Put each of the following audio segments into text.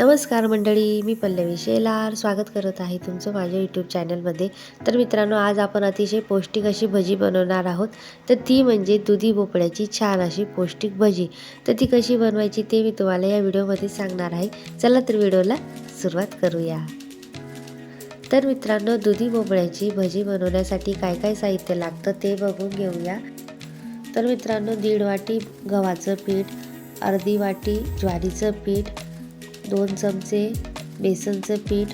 नमस्कार मंडळी मी पल्लवी शेलार. स्वागत करत आहे तुमचं माझ्या यूट्यूब चॅनलमध्ये तर मित्रांनो आज आपण अतिशय पौष्टिक अशी भजी बनवणार आहोत. तर ती म्हणजे दुधी भोपळ्याची छान अशी पौष्टिक भजी. तर ती कशी बनवायची ते मी तुम्हाला या व्हिडिओमध्ये सांगणार आहे. चला तर व्हिडिओला सुरुवात करूया. तर मित्रांनो दुधी भोपळ्याची भजी बनवण्यासाठी काय काय साहित्य लागतं ते बघून घेऊया. तर मित्रांनो दीड वाटी गव्हाचं पीठ अर्धी वाटी ज्वारीचं पीठ दोन चमचे बेसनचं पीठ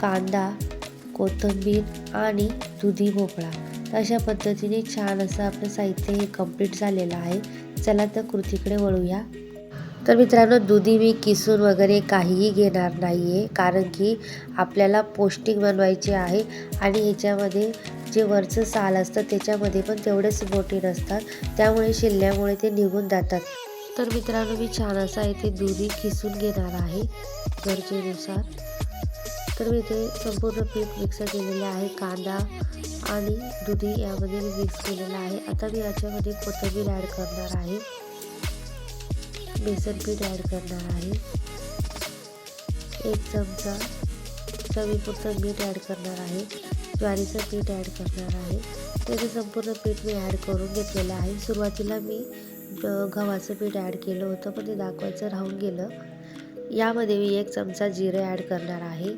कांदा कोथिंबीर आणि दुधी भोपळा. अशा पद्धतीने छान असं आपलं साहित्य हे कंप्लीट झालेलं आहे. चला तर कृतीकडे वळूया. तर मित्रांनो दुधी मी किसून वगैरे काहीही घेणार नाही आहे कारण की आपल्याला पौष्टिक बनवायचे आहे आणि ह्याच्यामध्ये जे वरचं साल असतं त्याच्यामध्ये पण तेवढेच प्रोटीन असतात. त्यामुळे शिल्ल्यामुळे ते निघून जातात. तर मित्रांनो मी छान असा इथे दुधी किसून घेणार आहे गरजेनुसार. तर मी इथे संपूर्ण पीठ मिक्स केलेलं आहे कांदा आणि दुधी यामध्ये मी मिक्स केलेलं आहे. आता मी याच्यामध्ये कोथिंबीर ॲड करणार आहे. बेसन पीठ ॲड करणार आहे. एक चमचा चवीपुरतं मीठ ॲड करणार आहे. ज्वारीचं पीठ ॲड करणार आहे. त्याचं संपूर्ण पीठ मी ॲड करून घेतलेलं आहे. सुरुवातीला मी गव्हाचं पीठ ॲड केलं होतं पण ते दाखवायचं राहून गेलं. यामध्ये मी एक चमचा जिरे ॲड करणार आहे.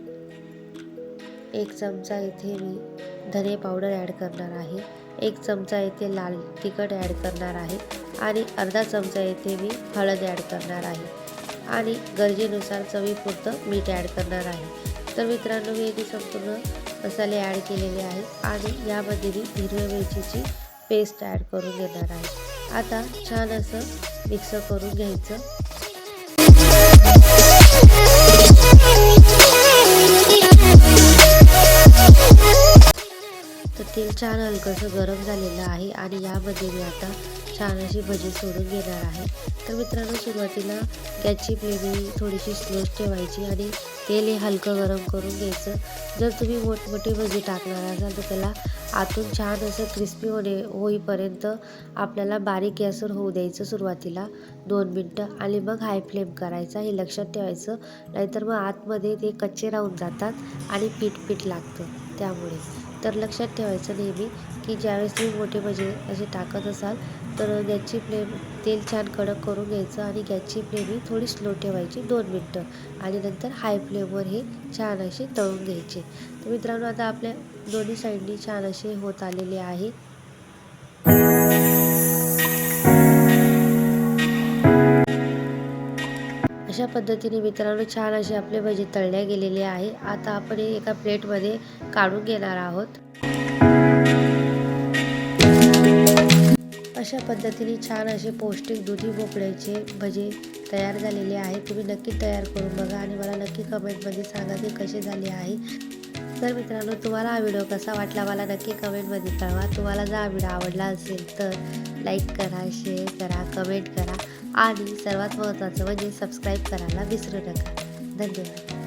एक चमचा इथे मी धने पावडर ॲड करणार आहे. एक चमचा इथे लाल तिखट ॲड करणार आहे. आणि अर्धा चमचा इथे मी हळद ॲड करणार आहे. आणि गरजेनुसार चवीपुरतं मीठ ॲड करणार आहे. तर मित्रांनो मी इथे संपूर्ण मसाले ॲड केलेले आहेत. आणि यामध्ये मी हिरव्या मिरचीची पेस्ट ॲड करून घेणार आहे. आता छान असं मिक्स करून घ्यायचं. तर तेल छान हलकंसं गरम झालेलं आहे आणि यामध्ये मी आता छान अशी भजी सोडून घेणार आहे. तर मित्रांनो सुरुवातीला गॅसची फ्लेम थोडीशी स्लोच ठेवायची आणि तेल हे हलकं गरम करून घ्यायचं. जर तुम्ही मोठमोठी भजी टाकणार असाल तर त्याला आतून छान असं क्रिस्पी होणे होईपर्यंत आपल्याला बारीक गॅसवर होऊ द्यायचं सुरुवातीला दोन मिनटं आणि मग हाय फ्लेम करायचा हे लक्षात ठेवायचं. नाहीतर मग आतमध्ये ते कच्चे राहून जातात आणि पीठ पीठ लागतं त्यामुळे. तर लक्षात ठेवायचं नेहमी की ज्यावेळेस तुम्ही मोठे भजे असे टाकत असाल तर गॅसची फ्लेम तेल छान कडक करून घ्यायचं आणि गॅसची फ्लेम ही थोडी स्लो ठेवायची दोन मिनटं. आणि नंतर हाय फ्लेमवर हे छान असे तळून घ्यायचे. तर मित्रांनो आता आपल्या दोन्ही साईडनी छान असे होत आलेले आहे. अशा पद्धतीने मित्रांनो छान असे आपले भजी तळल्या गेलेले आहे. आता आपण हे एका प्लेटमध्ये काढून घेणार आहोत. अशा पद्धतीने छान असे पौष्टिक दुधी भोपळ्याचे भजे तयार झालेले आहे. तुम्ही नक्की तयार करून बघा आणि मला नक्की कमेंटमध्ये सांगा ते कसे झाले आहे. तर मित्रांनो तुम्हाला हा व्हिडिओ कसा वाटला मला नक्की कमेंटमध्ये कळवा. तुम्हाला जर हा व्हिडिओ आवडला असेल तर लाईक करा शेअर करा कमेंट करा. आणि सर्वात महत्त्वाचं म्हणजे सबस्क्राईब करायला विसरू नका. धन्यवाद.